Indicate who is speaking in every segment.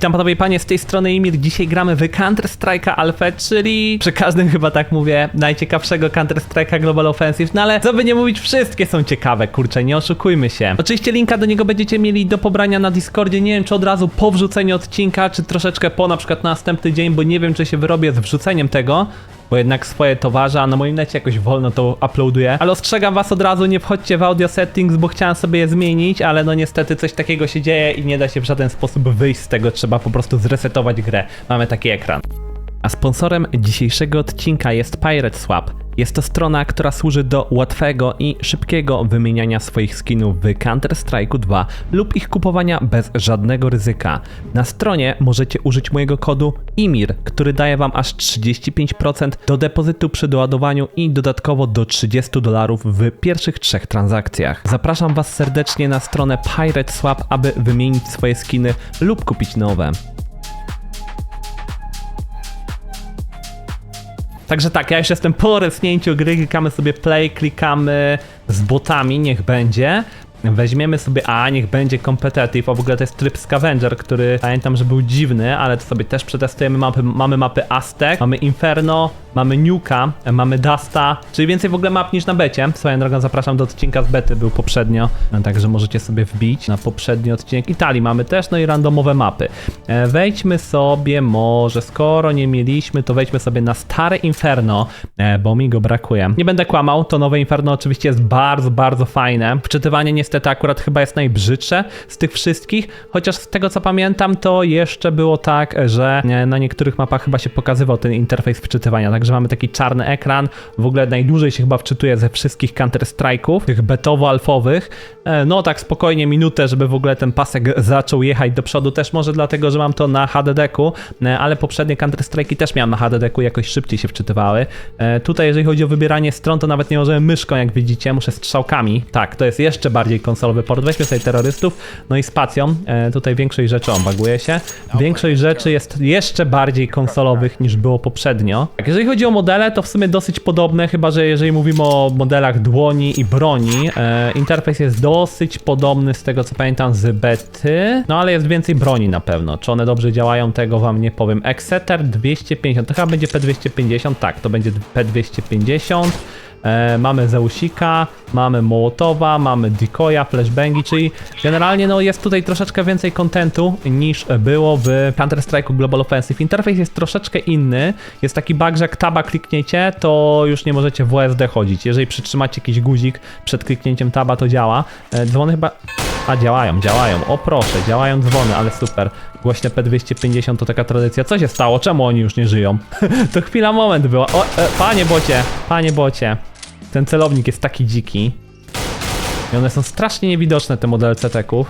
Speaker 1: Witam panowie i panie, z tej strony Imir. Dzisiaj gramy w Counter Strike'a Alpha, czyli przy każdym chyba tak mówię, najciekawszego Counter Strike'a Global Offensive. No ale co by nie mówić, wszystkie są ciekawe, kurczę, nie oszukujmy się. Oczywiście linka do niego będziecie mieli do pobrania na Discordzie. Nie wiem, czy od razu po wrzuceniu odcinka, czy troszeczkę po na przykład na następny dzień, bo nie wiem, czy się wyrobię z wrzuceniem tego bo jednak swoje towarze, a na moim necie jakoś wolno to uploaduję. Ale ostrzegam was od razu, nie wchodźcie w audio settings, bo chciałem sobie je zmienić, ale no niestety coś takiego się dzieje i nie da się w żaden sposób wyjść z tego, trzeba po prostu zresetować grę. Mamy taki ekran. A sponsorem dzisiejszego odcinka jest Pirate Swap. Jest to strona, która służy do łatwego i szybkiego wymieniania swoich skinów w Counter-Strike'u 2 lub ich kupowania bez żadnego ryzyka. Na stronie możecie użyć mojego kodu IMIR, który daje wam aż 35% do depozytu przy doładowaniu i dodatkowo do 30 dolarów w pierwszych trzech transakcjach. Zapraszam was serdecznie na stronę Pirate Swap, aby wymienić swoje skiny lub kupić nowe. Także tak, ja już jestem po resnięciu gry, klikamy sobie play, klikamy z botami, niech będzie. Weźmiemy sobie, a niech będzie competitive, a w ogóle to jest tryb scavenger, który pamiętam, że był dziwny, ale to sobie też przetestujemy. Mapy, mamy mapy Aztec, mamy Inferno, mamy Nuka, mamy Dusta, czyli więcej w ogóle map niż na becie. Swoją drogą zapraszam do odcinka z bety, był poprzednio, także możecie sobie wbić na poprzedni odcinek. Italii mamy też, no i randomowe mapy. E, Wejdźmy sobie może, skoro nie mieliśmy, to wejdźmy sobie na stare Inferno, e, bo mi go brakuje. Nie będę kłamał, to nowe Inferno oczywiście jest bardzo, bardzo fajne. Wczytywanie niestety akurat chyba jest najbrzydsze z tych wszystkich, chociaż z tego co pamiętam, to jeszcze było tak, że na niektórych mapach chyba się pokazywał ten interfejs wczytywania, także mamy taki czarny ekran, w ogóle najdłużej się chyba wczytuje ze wszystkich Counter-Strike'ów, tych betowo-alfowych, E, no tak spokojnie minutę, żeby w ogóle ten pasek zaczął jechać do przodu, też może dlatego, że mam to na HDD-ku, e, ale poprzednie Counter-Strike'i też miałem na HDD-ku, jakoś szybciej się wczytywały. E, Tutaj jeżeli chodzi o wybieranie stron, to nawet nie możemy myszką, jak widzicie, muszę strzałkami. Tak, to jest jeszcze bardziej konsolowy port. Weźmy sobie terrorystów, no i spacją. E, Tutaj większość rzeczy, on baguje się. Większość rzeczy jest jeszcze bardziej konsolowych niż było poprzednio. Tak, jeżeli chodzi o modele, to w sumie dosyć podobne, chyba że jeżeli mówimy o modelach dłoni i broni, e, interfejs jest dosyć podobny z tego co pamiętam z bety, no ale jest więcej broni na pewno. Czy one dobrze działają, tego wam nie powiem. Exeter 250, to chyba będzie P250, tak, to będzie P250. E, mamy Zeusika, mamy Mołotowa, mamy Decoya, Flashbangi, czyli generalnie no, jest tutaj troszeczkę więcej kontentu niż było w Counter-Strike'u Global Offensive. Interfejs jest troszeczkę inny, jest taki bug, że jak taba klikniecie, to już nie możecie w WSD chodzić. Jeżeli przytrzymacie jakiś guzik przed kliknięciem taba, to działa. E, dzwony chyba... A, działają, działają. O proszę, działają dzwony, ale super. Głośne P250 to taka tradycja. Co się stało? Czemu oni już nie żyją? to chwila, moment była. O, e, panie bocie, panie bocie. Ten celownik jest taki dziki. I one są strasznie niewidoczne, te modele CT-ków.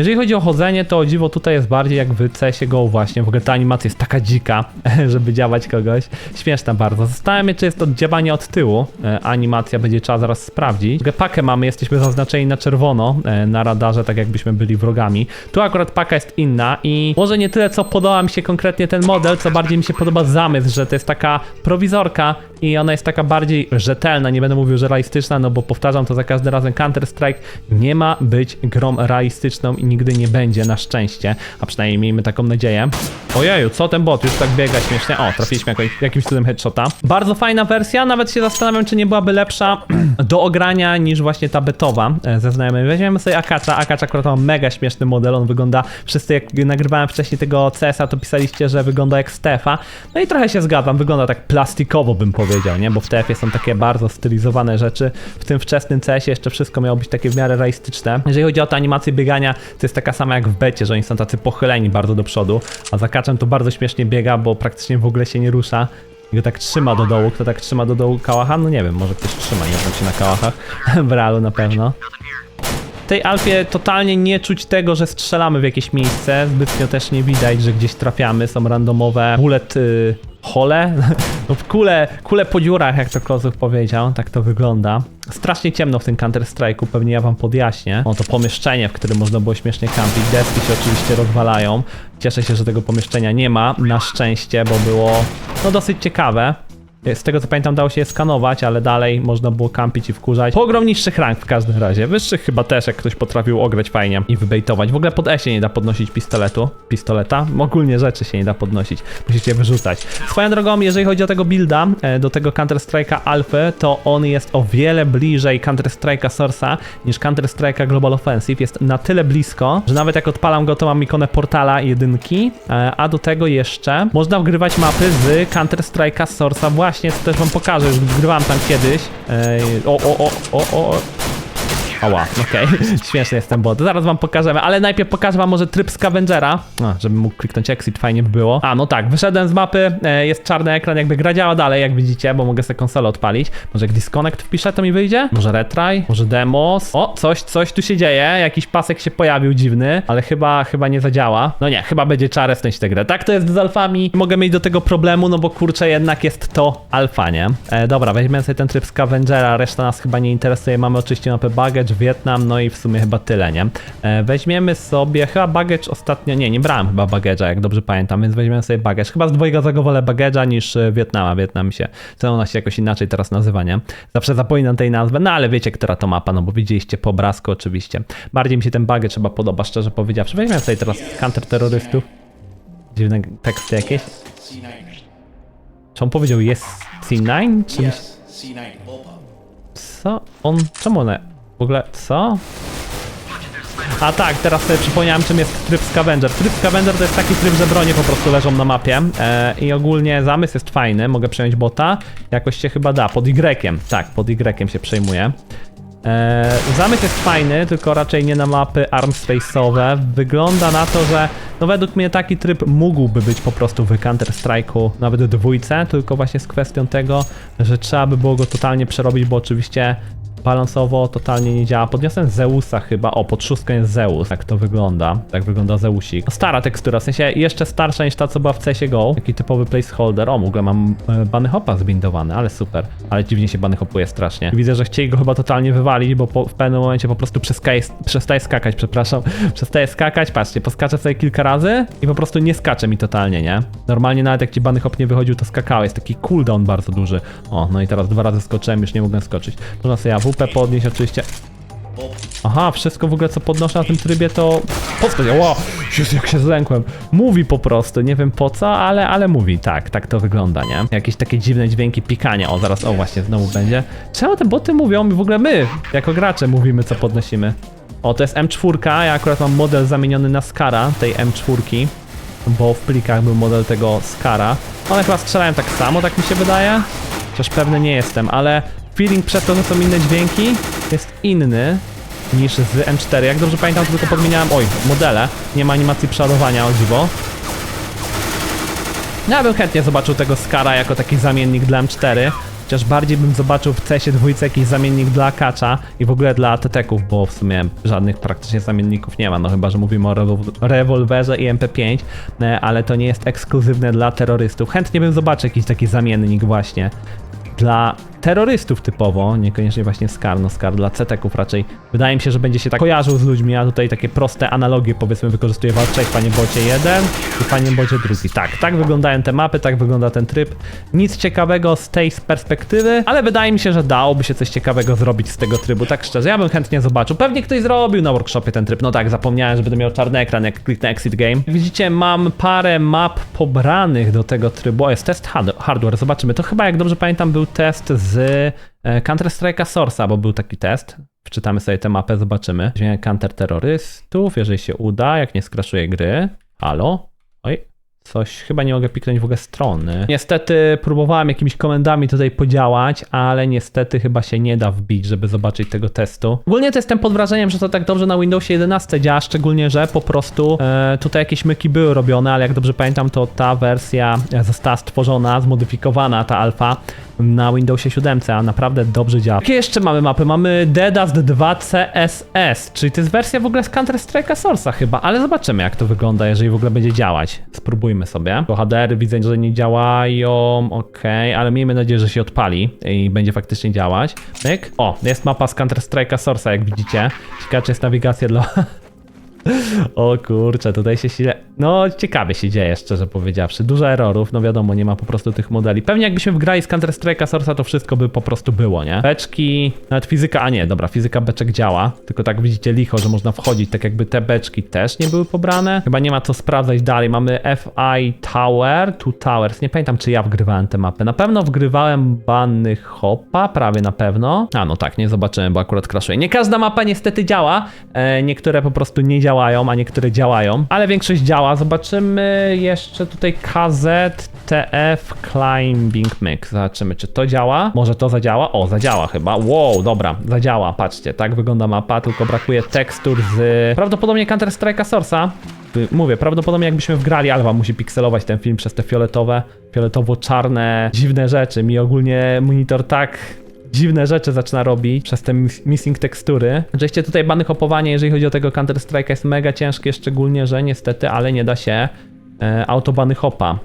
Speaker 1: Jeżeli chodzi o chodzenie, to dziwo tutaj jest bardziej jak w CS GO właśnie. W ogóle ta animacja jest taka dzika, żeby działać kogoś. Śmieszna bardzo. Zastanawiam się, czy jest to działanie od tyłu. E, animacja będzie trzeba zaraz sprawdzić. W pakę mamy, jesteśmy zaznaczeni na czerwono e, na radarze, tak jakbyśmy byli wrogami. Tu akurat paka jest inna i może nie tyle, co podoba mi się konkretnie ten model, co bardziej mi się podoba zamysł, że to jest taka prowizorka i ona jest taka bardziej rzetelna. Nie będę mówił, że realistyczna, no bo powtarzam to za każdym razem. Counter-Strike nie ma być grą realistyczną i nigdy nie będzie, na szczęście. A przynajmniej miejmy taką nadzieję. Ojeju, co ten bot już tak biega śmiesznie. O, trafiliśmy jakoś, jakimś cudem headshota. Bardzo fajna wersja, nawet się zastanawiam, czy nie byłaby lepsza do ogrania niż właśnie ta betowa e, ze znajomymi. Weźmiemy sobie Akacza. Akacz akurat ma mega śmieszny model, on wygląda, wszyscy jak nagrywałem wcześniej tego CS-a, to pisaliście, że wygląda jak Stefa. No i trochę się zgadzam, wygląda tak plastikowo bym powiedział, nie? Bo w TF-ie są takie bardzo stylizowane rzeczy. W tym wczesnym CS-ie jeszcze wszystko miało być takie w miarę realistyczne. Jeżeli chodzi o tę animację biegania, to jest taka sama jak w becie, że oni są tacy pochyleni bardzo do przodu, a za kaczem to bardzo śmiesznie biega, bo praktycznie w ogóle się nie rusza. I go tak trzyma do dołu. Kto tak trzyma do dołu kałacha? No nie wiem, może ktoś trzyma, nie znam się na kałachach. w realu na pewno. W tej Alfie totalnie nie czuć tego, że strzelamy w jakieś miejsce. Zbytnio też nie widać, że gdzieś trafiamy. Są randomowe bullet y, hole. No, kule, kule po dziurach, jak to Kozuch powiedział. Tak to wygląda. Strasznie ciemno w tym Counter-Strike'u, pewnie ja wam podjaśnię. O, to pomieszczenie, w którym można było śmiesznie kampić. Deski się oczywiście rozwalają. Cieszę się, że tego pomieszczenia nie ma, na szczęście, bo było no dosyć ciekawe. Z tego co pamiętam dało się je skanować, ale dalej można było kampić i wkurzać. Po ogromniejszych rank w każdym razie. Wyższych chyba też, jak ktoś potrafił ograć fajnie i wybejtować. W ogóle pod E się nie da podnosić pistoletu. Pistoleta. Ogólnie rzeczy się nie da podnosić. Musicie wyrzucać. Swoją drogą, jeżeli chodzi o tego builda, e, do tego Counter-Strike'a Alpha, to on jest o wiele bliżej Counter-Strike'a Source'a niż Counter-Strike'a Global Offensive. Jest na tyle blisko, że nawet jak odpalam go, to mam ikonę portala jedynki, e, a do tego jeszcze można wgrywać mapy z Counter-Strike'a Source'a właśnie, co też wam pokażę, już wgrywałem tam kiedyś. Ej, o, o, o, o, o. Ała, okej, śmieszny jest ten bot. Zaraz wam pokażemy, ale najpierw pokażę wam może tryb Scavengera, a, żebym mógł kliknąć exit, fajnie by było. A, no tak, wyszedłem z mapy, e, jest czarny ekran, jakby gra działa dalej, jak widzicie, bo mogę sobie konsolę odpalić. Może jak disconnect wpiszę, to mi wyjdzie? Może retry? Może demos? O, coś, coś tu się dzieje, jakiś pasek się pojawił dziwny, ale chyba, chyba nie zadziała. No nie, chyba będzie czarę w tę grę. Tak to jest z alfami, mogę mieć do tego problemu, no bo kurczę, jednak jest to alfa, nie? E, dobra, weźmiemy sobie ten tryb Scavengera, reszta nas chyba nie interesuje, mamy oczywiście mapę baggage, Wietnam, no i w sumie chyba tyle, nie? E, weźmiemy sobie, chyba baggage ostatnio, nie, nie brałem chyba baggage'a, jak dobrze pamiętam, więc weźmiemy sobie baggage. Chyba z dwojga wolę baggage'a niż e, Wietnama, Wietnam się, co ona się jakoś inaczej teraz nazywa, nie? Zawsze zapominam tej nazwy, no ale wiecie, która to mapa, no bo widzieliście po obrazku oczywiście. Bardziej mi się ten baggage chyba podoba, szczerze powiedziawszy. Weźmiemy sobie teraz counter-terrorystów. Dziwne teksty jakieś.
Speaker 2: C9.
Speaker 1: Czy on powiedział jest C9? Czy
Speaker 2: Yes, C9 Opa.
Speaker 1: Co? On, czemu one? W ogóle, co? A tak, teraz sobie przypomniałem czym jest tryb Scavenger. Tryb Scavenger to jest taki tryb, że bronie po prostu leżą na mapie e, i ogólnie zamysł jest fajny, mogę przejąć bota, jakoś się chyba da, pod Y, tak, pod Y się przejmuje. E, zamysł jest fajny, tylko raczej nie na mapy arm space'owe. Wygląda na to, że no według mnie taki tryb mógłby być po prostu w Counter-Strike'u nawet dwójce, tylko właśnie z kwestią tego, że trzeba by było go totalnie przerobić, bo oczywiście balansowo totalnie nie działa. Podniosłem Zeusa chyba. O, pod szóstką jest Zeus. Tak to wygląda. Tak wygląda Zeusik. No, Stara tekstura, w sensie jeszcze starsza niż ta, co była w CSGO. Taki typowy placeholder. O, w ogóle mam e, Bunny Hopa zbindowany, ale super. Ale dziwnie się Bunny Hopuje strasznie. Widzę, że chcieli go chyba totalnie wywalić, bo po, w pewnym momencie po prostu przestaje, przestaje skakać, przepraszam. Przestaje skakać, patrzcie, poskaczę sobie kilka razy i po prostu nie skacze mi totalnie, nie? Normalnie nawet jak ci Bunny Hop nie wychodził, to skakał. Jest taki cooldown bardzo duży. O, no i teraz dwa razy skoczyłem, już nie mogłem skoczyć. Można sobie AWP podnieść oczywiście. Aha, wszystko w ogóle co podnoszę na tym trybie to... Postać, wow, Jezu, jak się zlękłem. Mówi po prostu, nie wiem po co, ale, ale mówi, tak, tak to wygląda, nie? Jakieś takie dziwne dźwięki pikania, o zaraz, o właśnie, znowu będzie. Czemu te boty mówią i w ogóle my, jako gracze mówimy co podnosimy? O, to jest M4, ja akurat mam model zamieniony na Skara, tej M4, bo w plikach był model tego Skara. One chyba strzelają tak samo, tak mi się wydaje. Chociaż pewny nie jestem, ale feeling przez to, że są inne dźwięki jest inny niż z M4. Jak dobrze pamiętam, tylko podmieniałem, oj, modele. Nie ma animacji przeładowania, o dziwo. Ja bym chętnie zobaczył tego Skara jako taki zamiennik dla M4. Chociaż bardziej bym zobaczył w CS dwójce jakiś zamiennik dla Akacza i w ogóle dla TT-ków, bo w sumie żadnych praktycznie zamienników nie ma, no chyba, że mówimy o rewo- rewolwerze i MP5, e, ale to nie jest ekskluzywne dla terrorystów. Chętnie bym zobaczył jakiś taki zamiennik właśnie dla terrorystów typowo, niekoniecznie właśnie Scar, no Scar dla ceteków raczej. Wydaje mi się, że będzie się tak kojarzył z ludźmi, a tutaj takie proste analogie powiedzmy wykorzystuję walczek Panie Bocie 1 i Panie Bocie drugi. Tak, tak wyglądają te mapy, tak wygląda ten tryb. Nic ciekawego z tej perspektywy, ale wydaje mi się, że dałoby się coś ciekawego zrobić z tego trybu, tak szczerze. Ja bym chętnie zobaczył. Pewnie ktoś zrobił na workshopie ten tryb. No tak, zapomniałem, że będę miał czarny ekran, jak kliknę Exit Game. Widzicie, mam parę map pobranych do tego trybu. O, jest test hard- hardware, zobaczymy. To chyba, jak dobrze pamiętam, był test z e, Counter-Strike'a Source'a, bo był taki test. Wczytamy sobie tę mapę, zobaczymy. Weźmiemy counter-terrorystów, jeżeli się uda, jak nie skraszuje gry. Halo? Oj, coś, chyba nie mogę piknąć w ogóle strony. Niestety próbowałem jakimiś komendami tutaj podziałać, ale niestety chyba się nie da wbić, żeby zobaczyć tego testu. Ogólnie to jestem pod wrażeniem, że to tak dobrze na Windowsie 11 działa, szczególnie, że po prostu e, tutaj jakieś myki były robione, ale jak dobrze pamiętam, to ta wersja została stworzona, zmodyfikowana, ta alfa, na Windowsie 7, a naprawdę dobrze działa. Jakie jeszcze mamy mapy? Mamy Dedast 2 CSS, czyli to jest wersja w ogóle z Counter-Strike'a Source'a chyba, ale zobaczymy jak to wygląda, jeżeli w ogóle będzie działać. Spróbujmy sobie. Bo HDR widzę, że nie działają, okej, ale miejmy nadzieję, że się odpali i będzie faktycznie działać. Myk. O, jest mapa z Counter-Strike'a Source'a, jak widzicie. Ciekawe, jest nawigacja dla... O kurczę, tutaj się źle, No, ciekawie się dzieje, szczerze powiedziawszy. Dużo errorów, no wiadomo, nie ma po prostu tych modeli. Pewnie jakbyśmy wgrali z Counter Strike'a Source'a, to wszystko by po prostu było, nie? Beczki, nawet fizyka, a nie, dobra, fizyka beczek działa, tylko tak widzicie licho, że można wchodzić, tak jakby te beczki też nie były pobrane. Chyba nie ma co sprawdzać dalej. Mamy FI Tower, Two Towers, nie pamiętam czy ja wgrywałem tę mapę. Na pewno wgrywałem Banny Hopa, prawie na pewno. A no tak, nie zobaczyłem, bo akurat crashuje. Nie każda mapa niestety działa, e, niektóre po prostu nie działają, a niektóre działają, ale większość działa. Zobaczymy jeszcze tutaj KZ TF Climbing Mix. Zobaczymy, czy to działa. Może to zadziała? O, zadziała chyba. Wow, dobra, zadziała. Patrzcie, tak wygląda mapa, tylko brakuje tekstur z prawdopodobnie Counter Strike'a Source'a. Y, Mówię, prawdopodobnie jakbyśmy wgrali, Alwa musi pikselować ten film przez te fioletowe, fioletowo-czarne, dziwne rzeczy. Mi ogólnie monitor tak dziwne rzeczy zaczyna robić przez te mis- missing tekstury. Oczywiście tutaj bany hopowanie, jeżeli chodzi o tego Counter Strike'a jest mega ciężkie, szczególnie, że niestety, ale nie da się e, autobany hopa,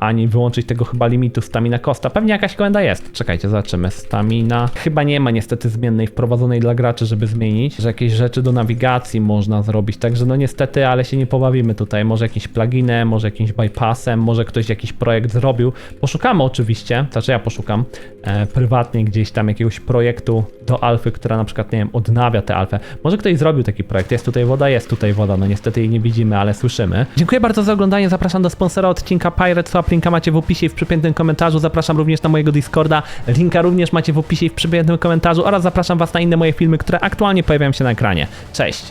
Speaker 1: ani wyłączyć tego chyba limitu stamina costa. Pewnie jakaś komenda jest. Czekajcie, zobaczymy. Stamina. Chyba nie ma niestety zmiennej wprowadzonej dla graczy, żeby zmienić, że jakieś rzeczy do nawigacji można zrobić. Także no niestety, ale się nie pobawimy tutaj. Może jakimś pluginem, może jakimś bypassem, może ktoś jakiś projekt zrobił. Poszukamy oczywiście, znaczy ja poszukam e, prywatnie gdzieś tam jakiegoś projektu do alfy, która na przykład, nie wiem, odnawia tę alfę. Może ktoś zrobił taki projekt. Jest tutaj woda, jest tutaj woda. No niestety jej nie widzimy, ale słyszymy. Dziękuję bardzo za oglądanie. Zapraszam do sponsora odcinka Pirate Swap. Linka macie w opisie i w przypiętym komentarzu. Zapraszam również na mojego Discorda. Linka również macie w opisie i w przypiętym komentarzu oraz zapraszam was na inne moje filmy, które aktualnie pojawiają się na ekranie. Cześć!